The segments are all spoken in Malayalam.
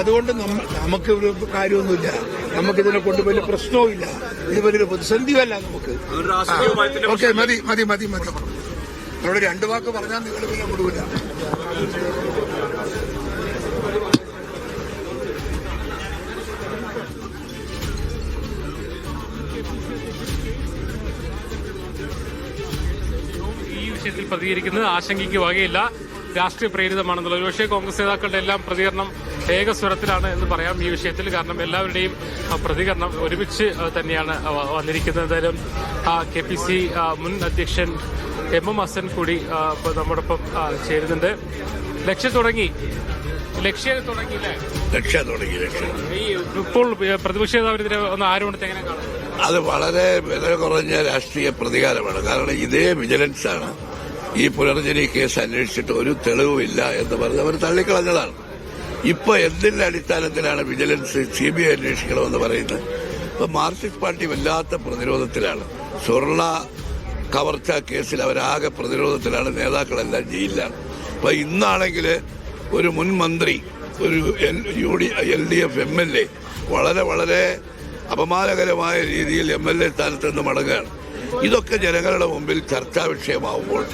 അതുകൊണ്ട് നമുക്ക് ഒരു കാര്യമൊന്നുമില്ല. നമുക്കിതിനെ കൊണ്ട് വലിയ പ്രശ്നവുമില്ല. ഇത് വലിയൊരു പ്രതിസന്ധിയല്ല നമുക്ക്. ഓക്കെ മതി മതി മതി മതി. നമ്മുടെ രണ്ട് വാക്ക് പറഞ്ഞാൽ നിങ്ങൾ പിന്നെ കൊടുക്കില്ല ഈ വിഷയത്തിൽ പ്രതികരിക്കുന്നത് ആശങ്കയ്ക്ക് വകയില്ല. രാഷ്ട്രീയ പ്രേരിതമാണെന്നുള്ളത്. ഒരുപക്ഷെ കോൺഗ്രസ് നേതാക്കളുടെ എല്ലാം പ്രതികരണം ഏകസ്വരത്തിലാണ് എന്ന് പറയാം ഈ വിഷയത്തിൽ. കാരണം എല്ലാവരുടെയും പ്രതികരണം ഒരുമിച്ച് തന്നെയാണ് വന്നിരിക്കുന്നത്. എന്തായാലും കെ പി സി മുൻ അധ്യക്ഷൻ എം എം ഹസൻ കൂടി നമ്മോടൊപ്പം ചേരുന്നുണ്ട്. ലക്ഷ്യം തുടങ്ങി. ലക്ഷ്യം തുടങ്ങിയില്ലേ തുടങ്ങി ലക്ഷ്യം. ഈ ഇപ്പോൾ പ്രതിപക്ഷ നേതാവിനെതിരെ ഒന്ന് ആരോപണത്തെ എങ്ങനെ കാണും? അത് വളരെ വില കുറഞ്ഞ രാഷ്ട്രീയ പ്രതികാരമാണ്. കാരണം ഇതേ വിജിലൻസ് ആണ് ഈ പുനർജനി കേസ് അന്വേഷിച്ചിട്ട് ഒരു തെളിവുമില്ല എന്ന് പറഞ്ഞ് അവർ തള്ളിക്കളഞ്ഞതാണ്. ഇപ്പൊ എന്തിന്റെ അടിസ്ഥാനത്തിലാണ് വിജിലൻസ് സി ബി ഐ അന്വേഷിക്കണമെന്ന് പറയുന്നത്? ഇപ്പൊ മാർക്സിസ്റ്റ് പാർട്ടി വല്ലാത്ത പ്രതിരോധത്തിലാണ്. സ്വർണ കവർച്ച കേസിൽ അവരാകെ പ്രതിരോധത്തിലാണ് നേതാക്കളെല്ലാം ജയിലിലാണ്. അപ്പൊ ഇന്നാണെങ്കിൽ ഒരു മുൻ മന്ത്രി ഒരു U D L D F M L A വളരെ വളരെ അപമാനകരമായ രീതിയിൽ എം എൽ എ സ്ഥാനത്ത് നിന്ന് മടങ്ങുകയാണ്. ഇതൊക്കെ ജനങ്ങളുടെ മുമ്പിൽ ചർച്ചാ വിഷയമാവുമ്പോൾ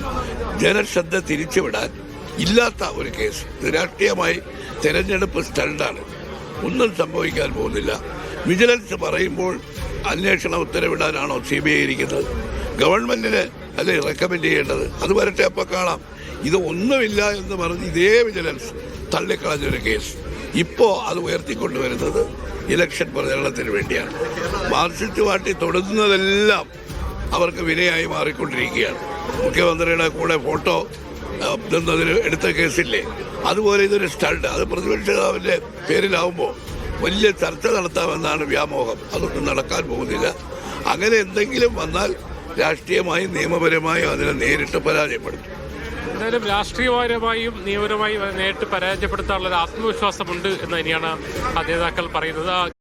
ജനശ്രദ്ധ തിരിച്ചുവിടാൻ ഇല്ലാത്ത ഒരു കേസ് രാഷ്ട്രീയമായി തെരഞ്ഞെടുപ്പ് സ്റ്റണ്ടാണ്. ഒന്നും സംഭവിക്കാൻ പോകുന്നില്ല. വിജിലൻസ് പറയുമ്പോൾ അന്വേഷണം ഉത്തരവിടാനാണോ സി ബി ഐ ഇരിക്കുന്നത്? ഗവൺമെന്റിന് അല്ലെ റെക്കമെൻഡ് ചെയ്യേണ്ടത്? അത് വരട്ടെ അപ്പോൾ കാണാം. ഇത് ഒന്നുമില്ല എന്ന് പറഞ്ഞ് ഇതേ വിജിലൻസ് തള്ളിക്കളഞ്ഞൊരു കേസ്. ഇപ്പോൾ അത് ഉയർത്തിക്കൊണ്ടുവരുന്നത് ഇലക്ഷൻ പ്രചരണത്തിന് വേണ്ടിയാണ്. മാർസിസ്റ്റ് പാർട്ടി തൊടുന്നതെല്ലാം അവർക്ക് വിനയായി മാറിക്കൊണ്ടിരിക്കുകയാണ്. മുഖ്യമന്ത്രിയുടെ കൂടെ ഫോട്ടോ നിന്നതിന് എടുത്ത കേസില്ലേ? അതുപോലെ ഇതൊരു സ്റ്റണ്ട്. അത് പ്രതിപക്ഷ നേതാവിന്റെ പേരിലാവുമ്പോൾ വലിയ ചർച്ച നടത്താമെന്നാണ് വ്യാമോഹം. അതൊന്നും നടക്കാൻ പോകുന്നില്ല. അങ്ങനെ എന്തെങ്കിലും വന്നാൽ രാഷ്ട്രീയമായും നിയമപരമായും അതിനെ നേരിട്ട് പരാജയപ്പെടുത്തും. എന്തായാലും രാഷ്ട്രീയപരമായും നിയമപരമായും നേരിട്ട് പരാജയപ്പെടുത്താനുള്ള ആത്മവിശ്വാസമുണ്ട് എന്ന് തന്നെയാണ് നേതാക്കൾ പറയുന്നത്.